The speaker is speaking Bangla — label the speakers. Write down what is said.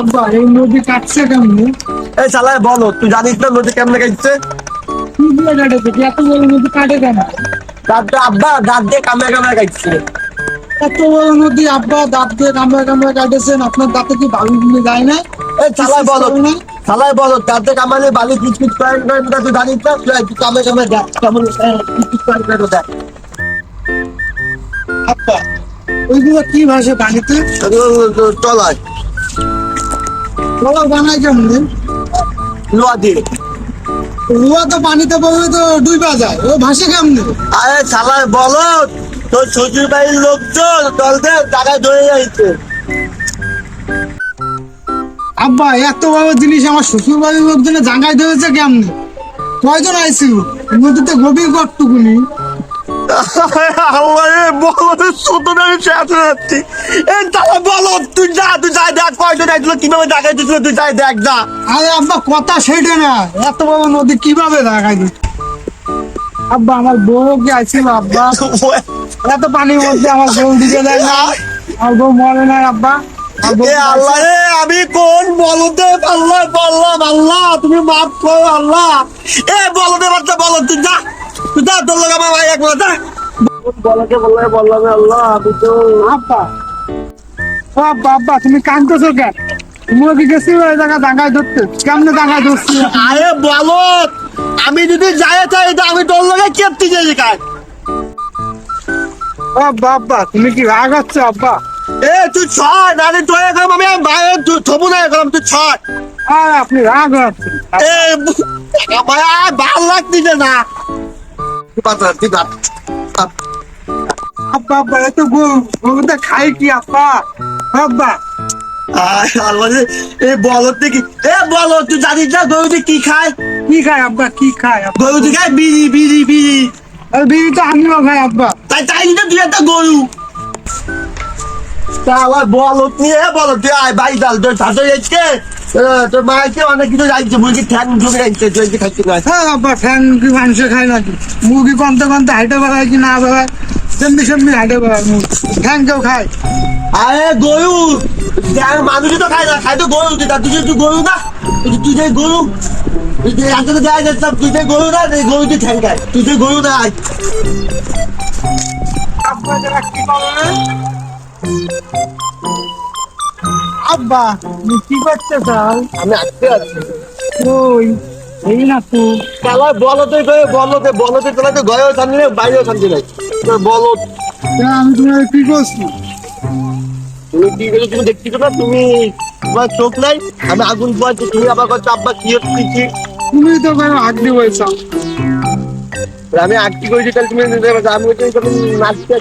Speaker 1: আব্বা এই নদী কাটছে কেমনি?
Speaker 2: এই শালায় বলো তুই জানিস না নদী কেমনে কাটছে?
Speaker 1: কি দিয়ে কাটেছে কি এত বড় নদী কাটে কেন?
Speaker 2: দাঁত দিয়ে আব্বা দাঁত দিয়ে কামড়ে কামড়ে কাটছে।
Speaker 1: এত বড় নদী আব্বা দাঁত দিয়ে কামড়া কামড়া কাটেছেন আপনার দাঁতে কি বালু গুলো যায় না?
Speaker 2: এই শালায় বলো
Speaker 1: না?
Speaker 2: বলো দাঁত দিয়ে কামড়ে বালি পিচ করে না তুই জানিস না? তুই কামড়ে কামড়ে দেখ পিচ করে করে দেখ।
Speaker 1: আব্বা ওইগুলো কি ভাষা পানিতে
Speaker 2: চলায়
Speaker 1: বলা বানায় কেমনি
Speaker 2: দিয়ে।
Speaker 1: তো পানিতে পড়লে তো ডুইবা যায়। ও ভাসে কেমনি?
Speaker 2: আরে শালায় বলো তোর শ্বশুর বাড়ির লোকজন দলদের জায়গায় ধরে যাইছে।
Speaker 1: আব্বা এত বড় জিনিস আমার শ্বশুর বাড়ির লোকজনে জাঙ্গায় ধরেছে কেমনি? কয়জন আইছিল? নদীতে গভীর কটটুকুনি
Speaker 2: আল্লাহ রে বলো ছোট নামে শেষ হয়ে যাচ্ছি। এই তাহলে বলো তুই যা তুই যাই দেখ কয়জন কীভাবে জায়গায় দিছিল তুই যাই দেখ যা।
Speaker 1: আরে আব্বা কথা না। এত বড় নদী কীভাবে দেখাই আব্বা আমার বউ কি আইছিল আব্বা? এত পানির মধ্যে আমার বউ দিকে দেয় না। বউ মরে না আব্বা।
Speaker 2: এ আল্লাহ রে আমি কোন বলতে আল্লাহ বললাম আল্লাহ তুমি মাফ করো আল্লাহ। এ বলতে বাচ্চা বলো তুই যা। যা তোর লোক আমার ভাই একবার যা। বলকে বললে বললাম আল্লাহ আমি তো
Speaker 1: আব্বা। ও আব্বা আব্বা তুমি কাঁদতেছো কেন? কি ওই জায়গা দাঙ্গায় ধরতে? কেমনে দাঙ্গায় ধরছি
Speaker 2: আরে বলো আমি যদি যাই তাই আমি তোর লোকে কেপতে যাই কাজ
Speaker 1: ও আব্বা আব্বা তুমি কি রাগ হচ্ছে আব্বা?
Speaker 2: এ তুই ছয় নারে তুই এখন আমি ভাই তুই থবু না এখন তুই ছয়।
Speaker 1: আর আপনি রাগ হচ্ছেন।
Speaker 2: এ আমার ভালো লাগতেছে না।
Speaker 1: আব্বা আব্বা এত গরু গরুটা খাই কি আব্বা? আব্বা।
Speaker 2: আয় আল্লাহ রে, এ বলো দেখি। এ বলো তুই জানিস না গরুটি কি খায়?
Speaker 1: কি খায় আব্বা কি খায়
Speaker 2: গরুটি খায় বিড়ি বিড়ি বিড়ি।
Speaker 1: আর বিড়ি তো আমিও খাই আব্বা।
Speaker 2: তাই তাই না তুই একটা গরু। তা আবার বলো নিয়ে বলো তুই আয় বাড়ি ডাল তোর ছাত্র যাচ্ছে তোর মাকে অনেক কিছু যাইছে মুরগি ঠ্যাং ঢুকে যাইছে তুই খাইতে না।
Speaker 1: হ্যাঁ আব্বা ফ্যান কি মানুষ খায় নাকি? মুরগি কমতে কমতে হাইটে বেড়ায় কি না বেড়ায়? সেমনি সেমনি হাইটে বেড়ায় মুরগি। ফ্যান কেউ খায়?
Speaker 2: আরে গরু! মানুষই তো খায় না খায় তো গরু তুই তা তুই তুই গরু না তুই যে- গরু তুই যে রাতে তো দেখা যাচ্ছে তুই যে গরু না গরু তুই ঠ্যাং খায় তুই যে গরু না আয়।
Speaker 1: আব্বা তুমি কি করতে চাও
Speaker 2: আমি আসতে আছি।
Speaker 1: ওই এই না তো।
Speaker 2: তাহলে বলো তুই করে বলো তুই বলো তুই তোলা তো শান্তি নেই বাইরেও শান্তি নেই বলো
Speaker 1: আমি তোমার কি করছি?
Speaker 2: তুমি কি করে তুমি দেখছ না তুমি তোমার চোখ নাই। আমি আগুন পোয়াচ্ছি তুমি আবার করছ আব্বা কি হচ্ছে
Speaker 1: তুমি তো দিয়ে বলছো।
Speaker 2: আমি আটটি করেছি তাহলে তুমি নিতে পারছ আমি বলছি তুমি নাচতে